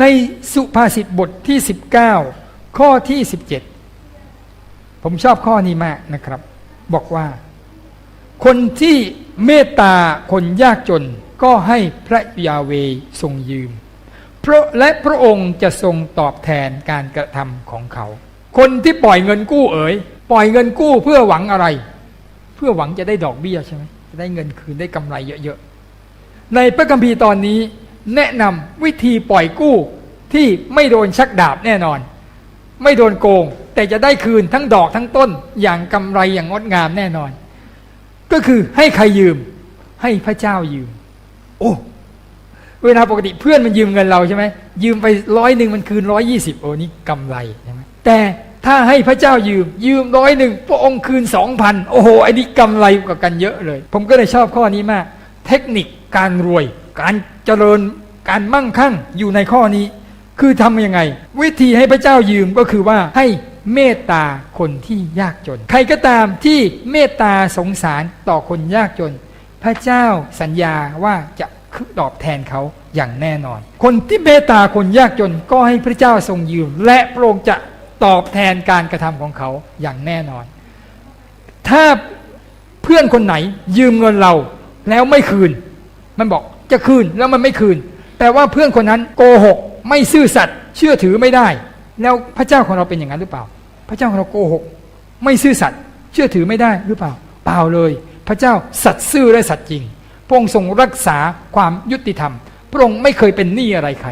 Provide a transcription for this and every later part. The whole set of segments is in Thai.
ในสุภาษิตบทที่ 19 ข้อที่ 17 ผมชอบข้อนี้มากนะครับ บอกว่า คนที่เมตตาคนยากจนก็ให้พระยาเวทรงยืมเพราะและพระองค์จะทรงตอบแทนการกระทำของเขา คนที่ปล่อยเงินกู้เอ๋ยปล่อยเงินกู้เพื่อหวังอะไร เพื่อหวังจะได้ดอกเบี้ยใช่ไหมจะได้เงินคืนได้กำไรเยอะๆในพระคัมภีร์ตอนนี้ แนะนำวิธีปล่อยกู้ที่ไม่โดนชักดาบแน่นอน ไม่โดนโกง แต่จะได้คืนทั้งดอกทั้งต้นอย่างกำไรอย่างงดงามแน่นอน ก็คือให้ใครยืม ให้พระเจ้ายืม โอ้เวลาปกติเพื่อนมันยืมเงินเราใช่ไหมยืมไปร้อยหนึ่งมันคืนร้อยยี่สิบโอ้นี่กำไรใช่ไหมแต่ถ้าให้พระเจ้ายืม ยืมร้อยหนึ่งพระองค์คืนสองพันโอ้โหไอ้นี่กำไรกว่ากันเยอะเลย ผมก็เลยชอบข้อนี้มาก เทคนิคการรวย การเจริญการมั่งคั่งอยู่ในข้อนี้ คือทำยังไง วิธีให้พระเจ้ายืมก็คือว่าให้เมตตาคนที่ยากจน ใครก็ตามที่เมตตาสงสารต่อคนยากจน พระเจ้าสัญญาว่าจะตอบแทนเขาอย่างแน่นอน คนที่เมตตาคนยากจนก็ให้พระเจ้าทรงยืม และพระองค์จะตอบแทนการกระทำของเขาอย่างแน่นอน ถ้าเพื่อนคนไหนยืมเงินเราแล้วไม่คืน มันบอก จะคืนแล้วมันไม่คืน แต่ว่าเพื่อนคนนั้นโกหก ไม่ซื่อสัตย์เชื่อถือไม่ได้ แล้วพระเจ้าของเราเป็นอย่างนั้นหรือเปล่า พระเจ้าของเราโกหก ไม่ซื่อสัตย์เชื่อถือไม่ได้หรือเปล่า เปล่าเลย พระเจ้าสัตย์ซื่อและสัตย์จริงพระองค์ทรงรักษาความยุติธรรม พระองค์ไม่เคยเป็นหนี้อะไรใคร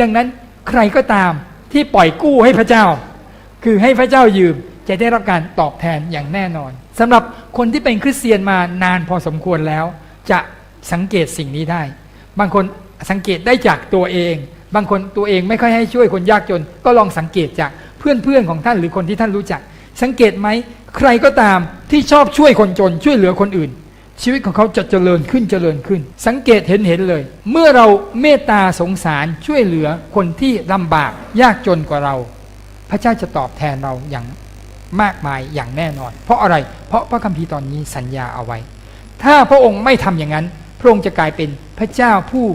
ดังนั้นใครก็ตามที่ปล่อยกู้ให้พระเจ้า คือให้พระเจ้ายืมจะได้รับการตอบแทนอย่างแน่นอนสำหรับคนที่เป็นคริสเตียนมานานพอสมควรแล้ว จะ สังเกตสิ่งนี้ได้ บางคนสังเกตได้จากตัวเอง บางคนตัวเองไม่ค่อยให้ช่วยคนยากจน ก็ลองสังเกตจากเพื่อนๆของท่านหรือคนที่ท่านรู้จัก สังเกตไหมใครก็ตามที่ชอบช่วยคนจน ช่วยเหลือคนอื่น ชีวิตของเขาจะเจริญขึ้นเจริญขึ้น สังเกตเห็นเห็นเลย เมื่อเราเมตตาสงสารช่วยเหลือคนที่ลำบากยากจนกว่าเรา พระเจ้าจะตอบแทนเราอย่างมากมายอย่างแน่นอน เพราะอะไรเพราะพระคัมภีร์ตอนนี้สัญญาเอาไว้ ถ้าพระองค์ไม่ทำอย่างนั้น พระองค์จะกลายเป็นพระเจ้าผู้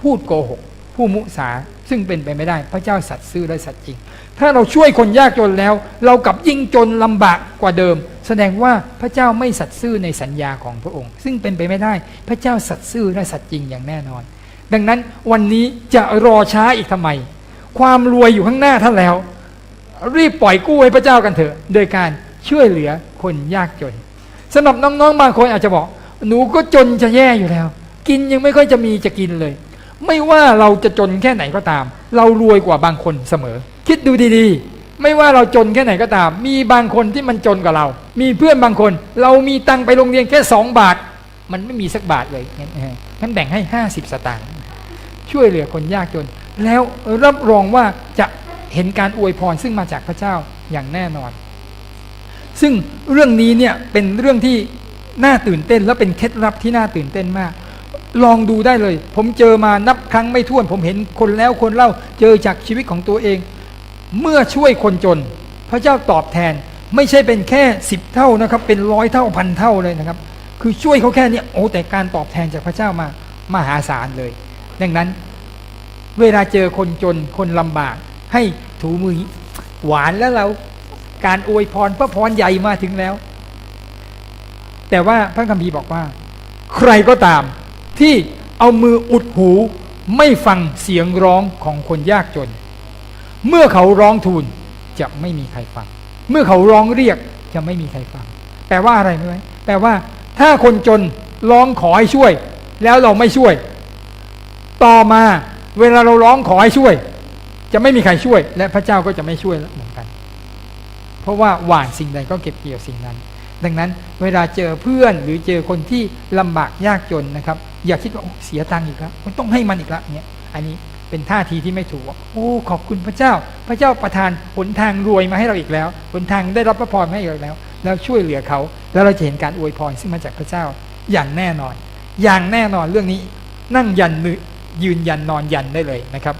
พูดโกหก ผู้มุสาซึ่งเป็นไปไม่ได้ พระเจ้าสัตย์ซื่อและสัตย์จริง ถ้าเราช่วยคนยากจนแล้ว เรากลับยิ่งจนลำบากกว่าเดิม แสดงว่าพระเจ้าไม่สัตย์ซื่อในสัญญาของพระองค์ ซึ่งเป็นไปไม่ได้ พระเจ้าสัตย์ซื่อและสัตย์จริงอย่างแน่นอน ดังนั้นวันนี้จะรอช้าอีกทำไม ความรวยอยู่ข้างหน้าท่านแล้ว รีบปล่อยกู้ให้พระเจ้ากันเถอะ โดยการช่วยเหลือคนยากจนสำหรับน้องๆบางคนอาจจะบอก หนูก็จนจะแย่อยู่แล้ว กินยังไม่ค่อยจะมีจะกินเลย ไม่ว่าเราจะจนแค่ไหนก็ตาม เรารวยกว่าบางคนเสมอ คิดดูดีๆ ไม่ว่าเราจนแค่ไหนก็ตาม มีบางคนที่มันจนกว่าเรา มีเพื่อนบางคน เรามีตังไปโรงเรียนแค่สองบาท มันไม่มีสักบาทเลยงั้นงั้นแบ่งให้ห้าสิบสตางค์ช่วยเหลือคนยากจน แล้วรับรองว่าจะเห็นการอวยพรซึ่งมาจากพระเจ้าอย่างแน่นอน ซึ่งเรื่องนี้เนี่ยเป็นเรื่องที่ น่าตื่นเต้นและเป็นเคล็ดลับที่น่าตื่นเต้นมาก ลองดูได้เลย ผมเจอมานับครั้งไม่ถ้วน ผมเห็นคนแล้วคนเล่าเจอจากชีวิตของตัวเอง เมื่อช่วยคนจน พระเจ้าตอบแทนไม่ใช่เป็นแค่สิบเท่านะครับ เป็นร้อยเท่าพันเท่าเลยนะครับ คือช่วยเขาแค่นี้โอ้แต่การตอบแทนจากพระเจ้ามามหาศาลเลย ดังนั้น เวลาเจอคนจนคนลำบาก ให้ถูมือหวานแล้วเราการอวยพรพระพรใหญ่มาถึงแล้ว แต่ว่าพระคัมภีร์บอกว่า ใครก็ตามที่เอามืออุดหูไม่ฟังเสียงร้องของคนยากจน เมื่อเขาร้องทูลจะไม่มีใครฟัง เมื่อเขาร้องเรียกจะไม่มีใครฟัง แปลว่าอะไรไหมแปลว่าถ้าคนจนร้องขอให้ช่วย แล้วเราไม่ช่วย ต่อมาเวลาเราร้องขอให้ช่วย จะไม่มีใครช่วย และพระเจ้าก็จะไม่ช่วยเหมือนกัน เพราะว่าหว่านสิ่งใดก็เก็บเกี่ยวสิ่งนั้น ดังนั้นเวลาเจอเพื่อนหรือเจอคนที่ลำบากยากจนนะครับ อย่าคิดว่าเสียตังค์อีกแล้วมันต้องให้มันอีกแล้วเนี่ยอันนี้เป็นท่าทีที่ไม่ถูกโอ้ขอบคุณพระเจ้า พระเจ้าประทานหนทางรวยมาให้เราอีกแล้วหนทางได้รับพระพรมาให้เราแล้ว แล้วช่วยเหลือเขา แล้วเราจะเห็นการอวยพรซึ่งมาจากพระเจ้าอย่างแน่นอน อย่างแน่นอนเรื่องนี้นั่งยันยืนยันนอนยันได้เลยนะครับ